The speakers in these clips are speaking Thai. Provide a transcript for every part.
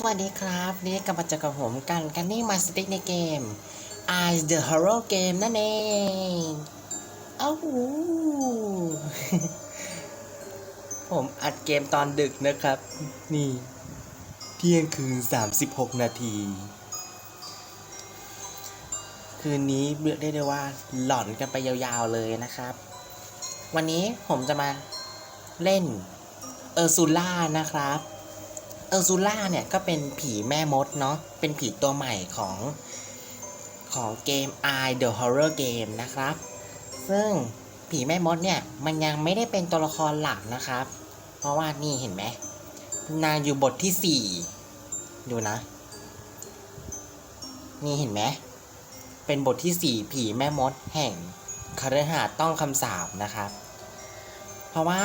สวัสดีครับนี่กลับมาเจอกับผมกันกันนี่มาสติ๊กในเกม I the Horror Game นั่นเองเอ้าผมอัดเกมตอนดึกนะครับ นี่ เที่ยงคืน 36 นาที คืนนี้เรียกได้เลยว่าหลอนกันไปยาวๆเลยนะครับ วันนี้ผมจะมาเล่นเออร์ซูล่านะครับ เออร์ซูล่าเนี่ยก็เป็นผีแม่มดเนาะ เป็นผีตัวใหม่ของของเกม I the Horror Game นะครับ ซึ่งผีแม่มดเนี่ยมันยังไม่ได้เป็นตัวละครหลักนะครับ เพราะว่านี่เห็นไหม นางอยู่บทที่ 4 ดูนะ นี่เห็นไหม เป็นบทที่ 4 ผีแม่มดแห่งคฤหาสน์ต้องคำสาปนะครับ เพราะว่า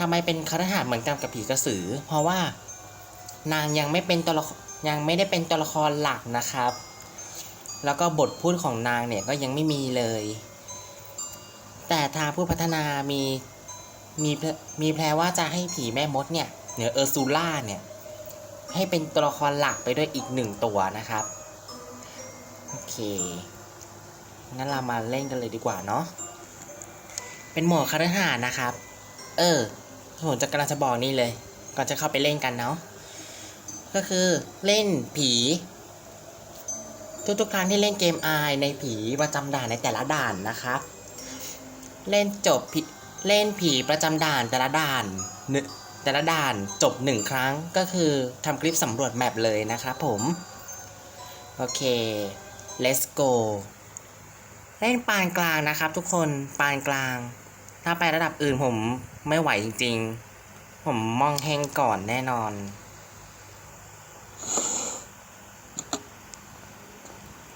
ทำไมเป็นคฤหาสน์เหมือนกันกับผีกระสือ เพราะว่า นางยังไม่เป็นตัวละครยังไม่ได้เป็นตัวละครหลักนะครับ แล้วก็บทพูดของนางเนี่ยก็ยังไม่มีเลย แต่ทางผู้พัฒนามีมีมีแพลว่าจะให้ผีแม่มดเนี่ยเหนือเออร์ซูล่าเนี่ยให้เป็นตัวละครหลักไปด้วยอีกหนึ่งตัวนะครับ โอเค งั้นเรามาเล่นกันเลยดีกว่าเนาะ เป็นหมวดคาร์หาสน์นะครับ เออผมจะกำลังจะบอกนี่เลย ก่อนจะเข้าไปเล่นกันเนาะ ก็คือเล่นผี ทุกๆครั้งที่เล่นเกมอายในผีประจำด่านในแต่ละด่านนะครับ เล่นจบผีเล่นผีประจำด่านแต่ละด่านแต่ละด่านจบหนึ่งครั้งก็คือทำคลิปสำรวจแมปเลยนะครับผม โอเค let's go เล่นปานกลางนะครับ ทุกคนปานกลาง ถ้าไประดับอื่นผมไม่ไหวจริง ๆ ผมมองแห้งก่อนแน่นอน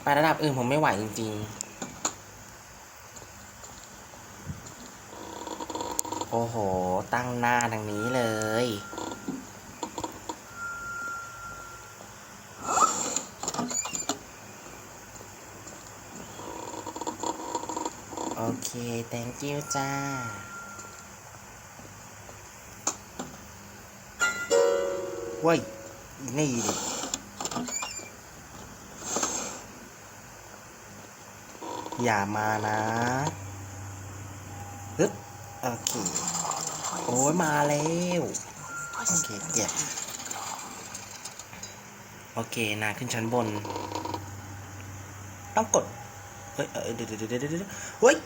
ไประดับอื่นผมไม่ไหวจริง ๆ โอ้โห ตั้งหน้าทางนี้เลย โอเค thank you จ้าว้ยอีนี่ดิ อย่ามานะฮึบโอเค โอ้ยมาแล้วโอเคเก็บโอเคนาขึ้นชั้นบน ต้องกด เฮ้ยเออเดี๋ยวเดี๋ยวเดี๋ยวเดี๋ยวเฮ้ย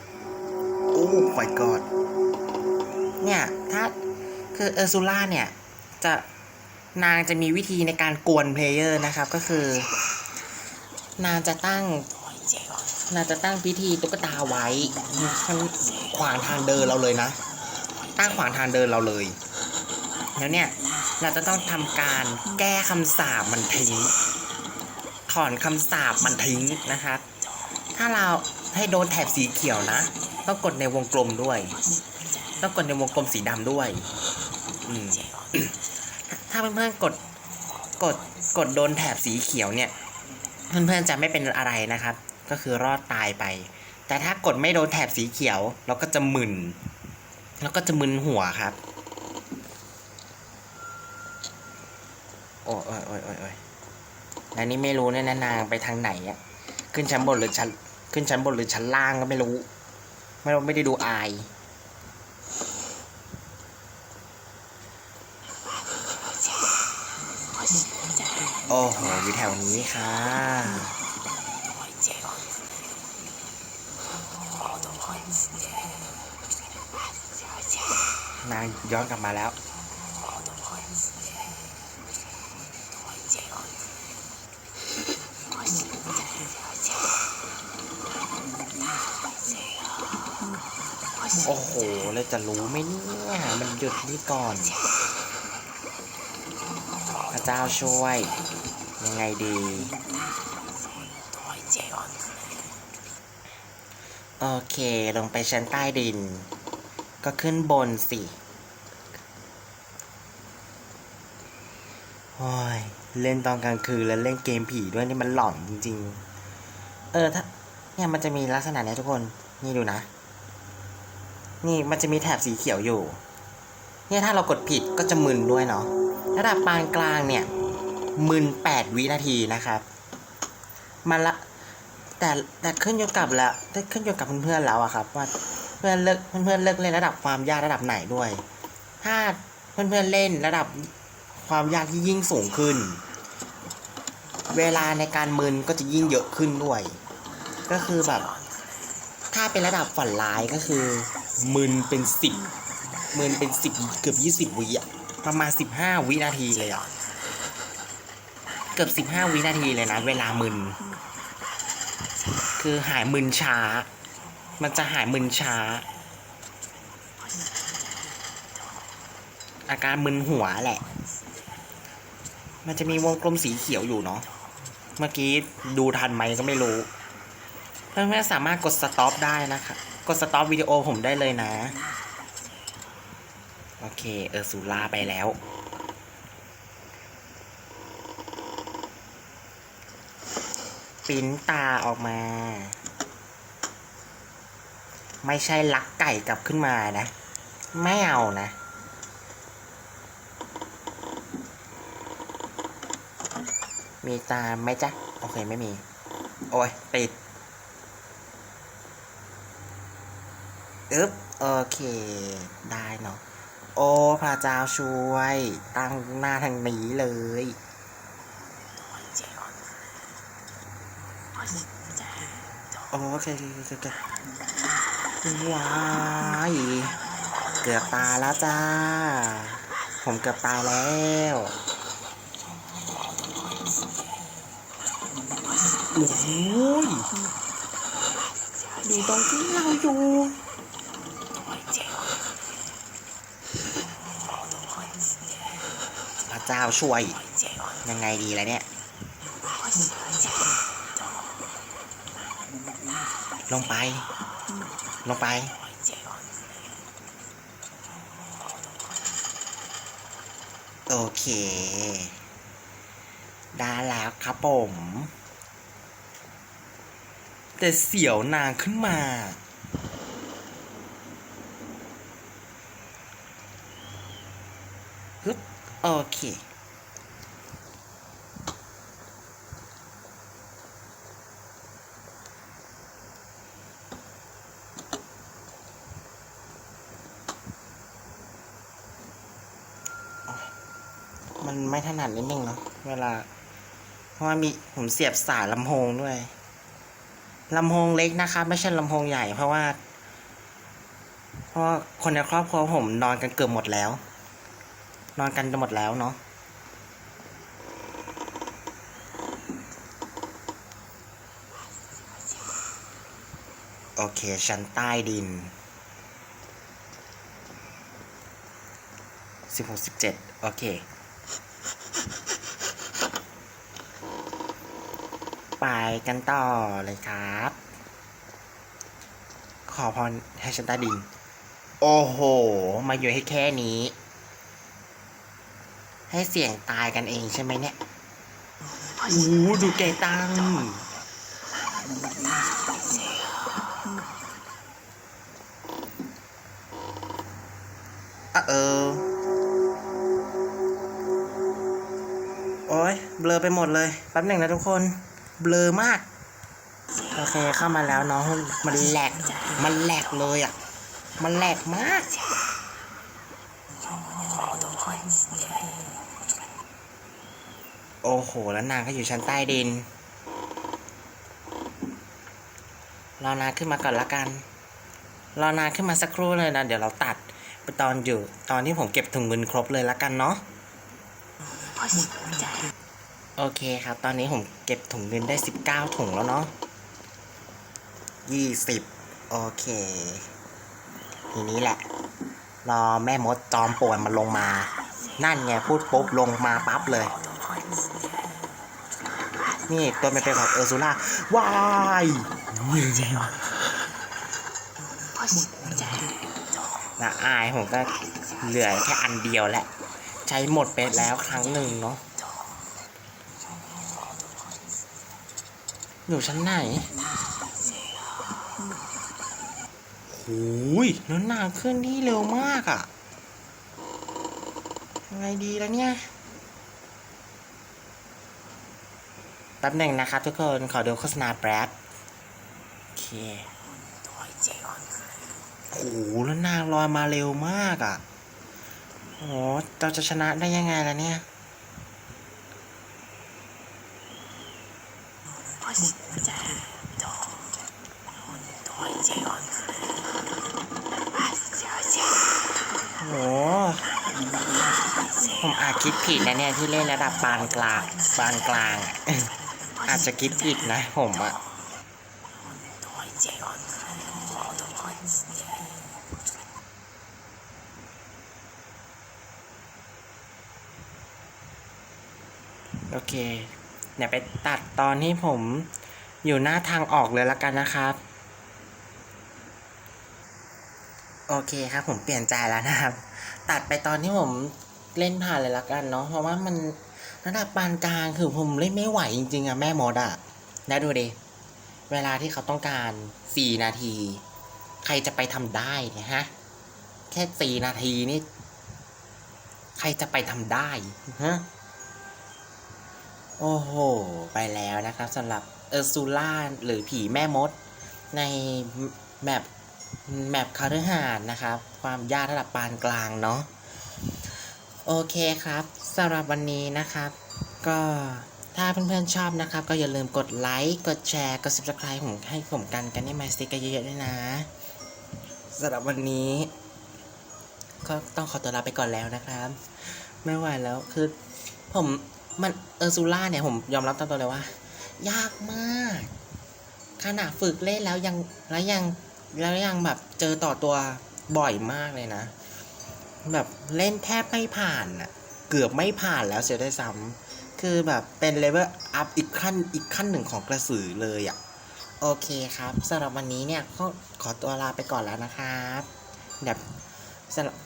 โอ้ my god เนี่ย ถ้า คือเออร์ซูล่าเนี่ย จะนางจะมีวิธีในการกวนเพลเยอร์นะครับ ก็คือ นางจะตั้ง นาจะตั้งพิธีตุ๊กตาไว้ข้างขวางทางเดินเราเลยนะ ตั้งขวางทางเดินเราเลย แล้วเนี่ยเราจะต้องทำการแก้คำสาปมันทิ้ง ถอนคำสาปมันทิ้งนะครับ ถ้าเราให้โดนแถบสีเขียวนะ ต้องกดในวงกลมด้วย ต้องกดในวงกลมสีดำด้วย อืมถ้าเพื่อนๆกดกดกดโดนแถบสีเขียวเนี่ย เพื่อนๆจะไม่เป็นอะไรนะครับ ก็คือรอดตายไป แต่ถ้ากดไม่โดนแถบสีเขียว เราก็จะมึน แล้วก็จะมึนหัวครับ โอ้ยโอ้ยโอ้ยโอ้ยอันนี้ไม่รู้เนี่ยนะนางไปทางไหนอะขึ้นชั้นบนหรือชั้นขึ้นชั้นบนหรือชั้นล่างก็ไม่รู้ ไม่รู้ไม่ได้ดูอายโอ้โหอยู่แถวนี้ค่ะ นางย้อนกลับมาแล้ว โอ้โห แล้วจะรู้ไหมเนี่ยมันหยุดนี่ก่อน พระเจ้าช่วย ยังไงดี โอเค ลงไปชั้นใต้ดิน ก็ขึ้นบนสิโอ้ยเล่นตอนกลางคืนแล้วเล่นเกมผีด้วยนี่มันหลอนจริง ๆ เออถ้าเนี่ยมันจะมีลักษณะเนี้ยทุกคน นี่ดูนะ นี่มันจะมีแถบสีเขียวอยู่ เนี่ยถ้าเรากดผิดก็จะมึนด้วยเนาะ ระดับปานกลางเนี่ยมึนแปดวินาทีนะครับ มันละแต่แต่ขึ้นอยู่กับแล้วขึ้นอยู่กับเพื่อนๆแล้วอะครับว่า พื่อนเลิกเพื่อนๆเลิกเล่นระดับความยากระดับไหนด้วย ถ้าเพื่อนๆเล่นระดับความยากที่ยิ่งสูงขึ้น เวลาในการมึนก็จะยิ่งเยอะขึ้นด้วย ก็คือแบบ ถ้าเป็นระดับฝันร้ายก็คือ มึนเป็นสิบมึนเป็นสิบเกือบยี่สิบวิอะประมาณสิบห้าวินาทีเลยอะเกือบสิบห้าวินาทีเลยนะ เวลามึน คือหายมึนช้า มันจะหายมึนช้า อาการมึนหัวแหละ มันจะมีวงกลมสีเขียวอยู่เนาะ เมื่อกี้ดูทันไหมก็ไม่รู้เพื่อนๆสามารถกดสต็อปได้นะคะ กดสต็อปวิดีโอผมได้เลยนะ โอเค เออสูลาไปแล้วปิ้นตาออกมา ไม่ใช่ลักไก่กลับขึ้นมานะ ไม่เอานะมีตาไหมจ๊ะ โอเคไม่มี โอ้ย ติดอึ๊บโอเค ได้เนาะโอ้พระเจ้าช่วย ตั้งหน้าทางนี้เลย โอเคโอเคโอเค ว้ายเกือบตายแล้วจ้า ผมเกือบตายแล้วโอ้ยอยู่ตรงที่เราอยู่พระเจ้าช่วย ยังไงดีล่ะเนี่ย ลงไป ลงไป โอเค ได้แล้วครับผม แต่เสียวนางขึ้นมา ฮึบโอเค มันไม่ถนัดนิดนึงเนาะเวลา เพราะว่ามีผมเสียบสายลำโพงด้วยลำโพงเล็กนะคะ ไม่ใช่ลำโพงใหญ่เพราะว่า เพราะาคนในครอบครัวผมนอนกันเกือบหมดแล้ว นอนกันจะหมดแล้วเนาะโอเค ชั้นใต้ดินสิบหกสิบเจ็ดโอเค ไปกันต่อเลยครับ ขอพรให้ชั้นใต้ดินโอ้โห มาอยู่ให้แค่นี้ ให้เสี่ยงตายกันเองใช่ไหมเนี่ยโอ้โหดูแกตังอะเออ โอ้ยเบลอไปหมดเลย แป๊บหนึ่งนะทุกคน เบลอมาก โอเคเข้ามาแล้วเนาะมันแหลก มันแหลกเลยอะ มันแหลกมากโอ้โห แล้วนางก็อยู่ชั้นใต้ดิน รอนางขึ้นมาก่อนละกัน รอนางขึ้นมาสักครู่เลยนะ เดี๋ยวเราตัดไปตอนอยู่ ตอนที่ผมเก็บถุงเงินครบเลยละกันเนาะ โอเคครับ ตอนนี้ผมเก็บถุงเงินได้สิบเก้าถุงแล้วเนาะยี่สิบโอเค ทีนี้แหละ รอแม่มดจอมป่วนมันลงมา นั่นไงพูดปุ๊บลงมาปั๊บเลย นี่ตัวมันเป็นแบบเออร์ซูล่าว้ายละอายผมก็เหลือแค่อันเดียวแหละ ใช้หมดไปแล้วครั้งหนึ่งเนาะ อยู่ชั้นไหนหูยแล้วนางเคลื่อนที่เร็วมากอะ่ะยังไงดีแล้วเนี่ยป๊บหนึ่งนะครับทุกคน ขอดูโฆษณาแป๊บโอเคโหแล้วนางลอยมาเร็วมากอะโอ้เราจะชนะได้ยังไงล่ะเนี่ย โหผมอาจคิดผิดนะเนี่ยที่เล่นระดับปานกลางปานกลาง อาจจะคิดผิดนะผมอะโอเค เดี๋ยวไปตัดตอนที่ผม อยู่หน้าทางออกเลยละกันนะครับ โอเคครับ ผมเปลี่ยนใจแล้วนะครับ ตัดไปตอนที่ผมเล่นผ่านเลยละกันเนาะเพราะว่ามันระดับปานกลางคือผมเล่นไม่ไหวจริงๆอะแม่มดอะแล้วดูดิเวลาที่เขาต้องการสี่นาที ใครจะไปทำได้เนี่ยฮะ แค่สี่นาทีนี่ ใครจะไปทำได้ฮะโอ้โห ไปแล้วนะครับสำหรับ ออร์ซูล่าหรือผีแม่มด ในแมปแมปคาร์หาดนะครับ ความยากระดับปานกลางเนาะโอเคครับสำหรับวันนี้นะครับ ก็ถ้าเพื่อนๆชอบนะครับ ก็อย่าลืมกดไลค์กดแชร์กด subscribe ผมให้ผมกันกันให้มาสติกกันเยอะๆด้วยนะสำหรับวันนี้ ก็ต้องขอตัวลาไปก่อนแล้วนะครับ ไม่ไหวแล้วคือผมมันเออร์ซูล่าเนี่ยผมยอมรับตามตัวเลยว่า ยากมาก ขณะฝึกเล่นแล้วยังแล้วยังแล้วยังแบบเจอต่อตัวบ่อยมากเลยนะ แบบเล่นแทบไม่ผ่านอะเกือบไม่ผ่านแล้วเสียได้วยซ้ำคือแบบเป็นเลเวลอัพอีกขั้นอีกขั้นหนึ่งของกระสือเลยอะโอเคครับสำหรับวันนี้เนี่ยก็ขอตัวลาไปก่อนแล้วนะครับแบบสำหรับ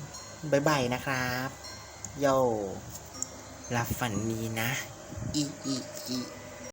บายบายนะครับ โยหลับฝันดีนะ อีอีอี